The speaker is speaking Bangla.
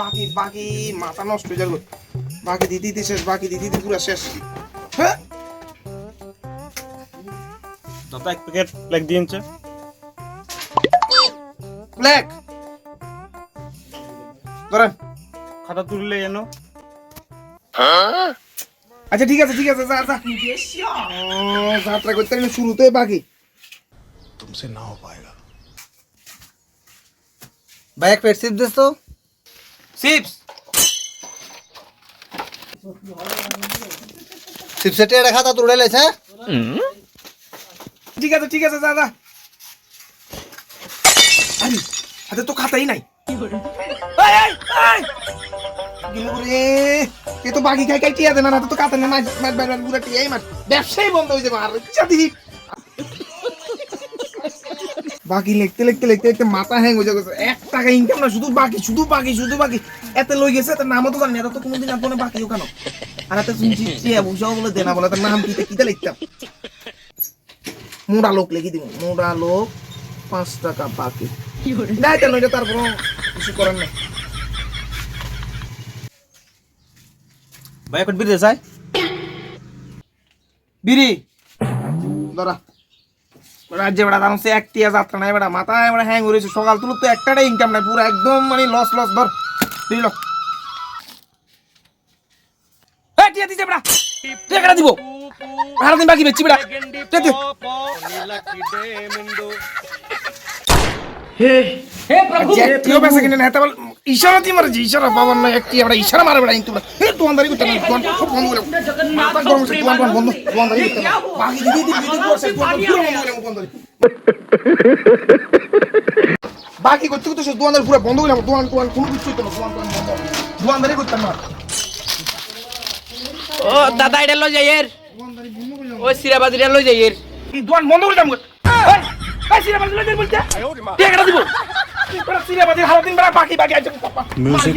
বাকি বাকি মাথা নষ্ট হয়ে যাবে বাকি দিতে দিতে শেষ বাকি দিতে দিতে পুরো শেষ হ্যাঁ দাদা এক প্যাকেট লেগ দিয়েছে ব্ল্যাক ধরেন খাতা তুললে এনো আচ্ছা ঠিক আছে ঠিক আছে যা যা ও, যাত্রা করতে গেলে শুরুতে বাকি तुमसे ना हो पाएगा ভাই এক প্লেট চিপস দিস তো চিপস চিপসের টেটা খাতা তুলে লেছ হ্যাঁ? ঠিক আছে ঠিক আছে যা আরে হাতে তো খাতাই নাই। এ তো বাকি খাই খাই টিয়া দেন না তো খাতা না মাছ মাছ মাছ পুরো টিয়াই মাছ। ব্যবসাই বন্ধ হয়ে যাবে আর জাতি বাকি লিখতে লিখতে লিখতে লিখতে মাথা হ্যাং হয়ে যাবে এক টাকা ইনকাম না শুধু বাকি শুধু বাকি শুধু বাকি। এতে লই গেছে তার নামও তো জানি না তো কোনোদিন আপনার বাকিও কেন? আর এত শুনছি বুঝাও বলে দেনা বলে তার নাম কিতে কিতে লিখতাম? মোড়া লোক লিখে দিব মোড়া লোক পাঁচ টাকা বাকি। নাই কেন এটা তার কোনো কিছু করার নাই। ভাই এখন বিরতে যায় বিড়ি ধরা রাজ্যে বেড়া দাম একটিয়া যাত্রা নাই বেড়া। মাথায় বেড়া হ্যাং করেছে। সকাল তুলো তো একটাটাই ইনকাম নাই পুরো একদম মানে লস লস ধর। বিড়ি লো এই টিয়া দিছে বেড়া। টিয়া কেটে দিব? সারাদিন বাকি বেড়া। বেচা কিনে না, বল, ইশারা দিয়ে মারে যে ইশারা বাবার নয় একটি আমরা ইশারা মারে বেড়া কিন্তু এ দোয়ানদারি করতে না দোয়ান সব বন্ধ করে মাথা গরম হচ্ছে দোয়ান দোয়ান বন্ধ দোয়ানদারি করতে না। বাকি দিদি দিদি দিদি করছে বন্ধ বাকি করতে করতে সে দোয়ানদারি পুরো বন্ধ করে দোয়ান দোয়ান কোনো কিছু হইতো না দোয়ান দোয়ান বন্ধ। দোয়ানদারি করতাম না। ও দাদা এটা লই যাই এর। ও সিরাবাদিটা লই যাই এর। এই দোয়ান বন্ধ করে দাম এই এই সিরাবাজি লই বলতে টাকা দিব। berat dia, halatin berapa? Pagi pagi aja. Musik